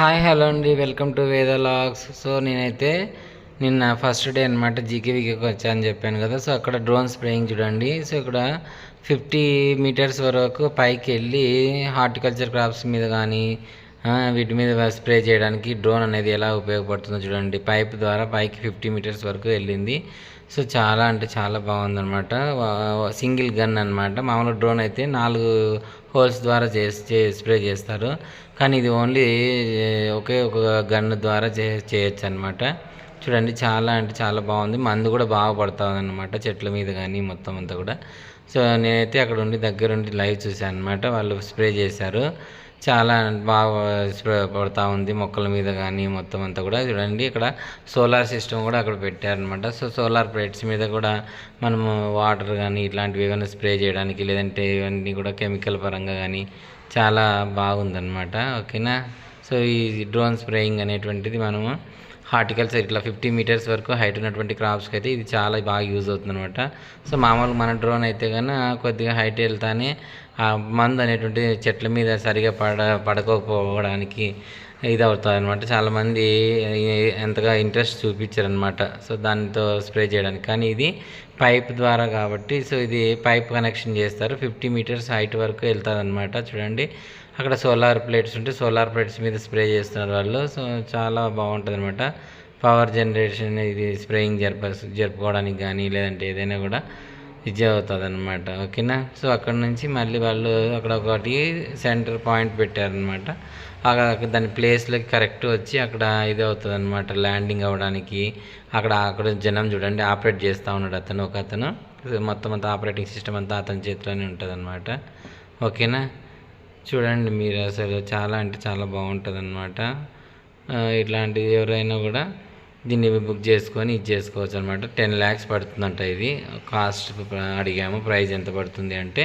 Hi hello అండి. Welcome to Veda logs. So నేనైతే నిన్న ఫస్ట్ డే అనమాట జీకేవీకి అని చెప్పాను కదా. సో అక్కడ డ్రోన్ స్ప్రేయింగ్ చూడండి. సో ఇక్కడ ఫిఫ్టీ మీటర్స్ వరకు పైకి వెళ్ళి హార్టికల్చర్ క్రాప్స్ మీద కానీ వీటి మీద స్ప్రే చేయడానికి డ్రోన్ అనేది ఎలా ఉపయోగపడుతుందో చూడండి. పైప్ ద్వారా పైకి ఫిఫ్టీ మీటర్స్ వరకు వెళ్ళింది. సో చాలా అంటే చాలా బాగుందన్నమాట. సింగిల్ గన్ అనమాట మామూలు డ్రోన్ అయితే నాలుగు హోల్స్ ద్వారా చేసి స్ప్రే చేస్తారు. కానీ ఇది ఓన్లీ ఒకే ఒక గన్ ద్వారా చే చేయొచ్చు అనమాట చూడండి చాలా అంటే చాలా బాగుంది. మందు కూడా బాగా పడుతుంది అనమాట చెట్ల మీద కానీ మొత్తం అంతా కూడా. సో నేనైతే అక్కడ ఉండి దగ్గరుండి లైవ్ చూశాను అనమాట వాళ్ళు స్ప్రే చేశారు. చాలా బాగా స్ప్రే పడుతూ ఉంది మొక్కల మీద కానీ మొత్తం అంతా కూడా. చూడండి ఇక్కడ సోలార్ సిస్టమ్ కూడా అక్కడ పెట్టారనమాట సో సోలార్ ప్లేట్స్ మీద కూడా మనము వాటర్ కానీ ఇట్లాంటివి ఏమైనా స్ప్రే చేయడానికి లేదంటే ఇవన్నీ కూడా కెమికల్ పరంగా కానీ చాలా బాగుందన్నమాట. ఓకేనా? సో ఈ డ్రోన్ స్ప్రేయింగ్ అనేటువంటిది మనము హార్టికల్చర్ ఇట్లా ఫిఫ్టీ మీటర్స్ వరకు హైట్ ఉన్నటువంటి క్రాప్స్కి అయితే ఇది చాలా బాగా యూజ్ అవుతుంది అనమాట సో మామూలుగా మన డ్రోన్ అయితే కన్నా కొద్దిగా హైట్ వెళ్తానే ఆ మందు అనేటువంటి చెట్ల మీద సరిగా పడ పడకపోవడానికి ఇది అవుతుంది అనమాట చాలామంది ఎంతగా ఇంట్రెస్ట్ చూపించారనమాట. సో దానితో స్ప్రే చేయడానికి. కానీ ఇది పైప్ ద్వారా కాబట్టి సో ఇది పైప్ కనెక్షన్ చేస్తారు. ఫిఫ్టీ మీటర్స్ హైట్ వరకు వెళ్తుంది చూడండి. అక్కడ సోలార్ ప్లేట్స్ ఉంటే సోలార్ ప్లేట్స్ మీద స్ప్రే చేస్తున్నారు వాళ్ళు. సో చాలా బాగుంటుంది అనమాట పవర్ జనరేషన్ ఇది స్ప్రేయింగ్ జరప జరుపుకోవడానికి కానీ లేదంటే ఏదైనా కూడా ఇది అవుతుంది అనమాట ఓకేనా? సో అక్కడ నుంచి మళ్ళీ వాళ్ళు అక్కడ ఒకటి సెంటర్ పాయింట్ పెట్టారనమాట అక్కడ దాని ప్లేస్లోకి కరెక్ట్ వచ్చి అక్కడ ఇది అవుతుంది అనమాట ల్యాండింగ్ అవ్వడానికి. అక్కడ అక్కడ జనం చూడండి ఆపరేట్ చేస్తూ ఉన్నాడు అతను ఒక అతను మొత్తం అంతా ఆపరేటింగ్ సిస్టమ్ అంతా అతని చేతిలోనే ఉంటుంది అనమాట ఓకేనా? చూడండి మీరు అసలు చాలా అంటే చాలా బాగుంటుంది అనమాట ఇట్లాంటివి ఎవరైనా కూడా దీన్ని బుక్ చేసుకొని ఇది చేసుకోవచ్చు అనమాట టెన్ ల్యాక్స్ పడుతుందంట ఇది. కాస్ట్ అడిగాము ప్రైస్ ఎంత పడుతుంది అంటే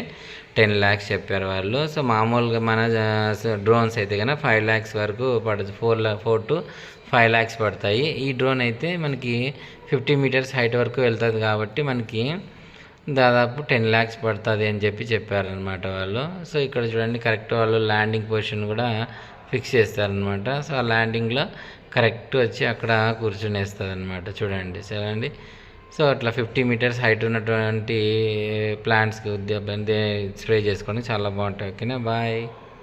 టెన్ ల్యాక్స్ చెప్పారు వాళ్ళు. సో మామూలుగా మన డ్రోన్స్ అయితే కనుక ఫైవ్ ల్యాక్స్ వరకు పడుతుంది four four to five lakhs పడతాయి. ఈ డ్రోన్ అయితే మనకి ఫిఫ్టీ మీటర్స్ హైట్ వరకు వెళ్తుంది కాబట్టి మనకి దాదాపు టెన్ ల్యాక్స్ పడుతుంది అని చెప్పి చెప్పారనమాట వాళ్ళు. సో ఇక్కడ చూడండి కరెక్ట్ వాళ్ళు ల్యాండింగ్ పొజిషన్ కూడా ఫిక్స్ చేస్తారనమాట సో ఆ ల్యాండింగ్లో కరెక్ట్ వచ్చి అక్కడ కూర్చుని వేస్తుంది అనమాట చూడండి అండి సో అట్లా ఫిఫ్టీ మీటర్స్ హైట్ ఉన్నటువంటి ప్లాంట్స్కి స్ప్రే చేసుకోండి చాలా బాగుంటాయి. ఓకేనా? బాయ్.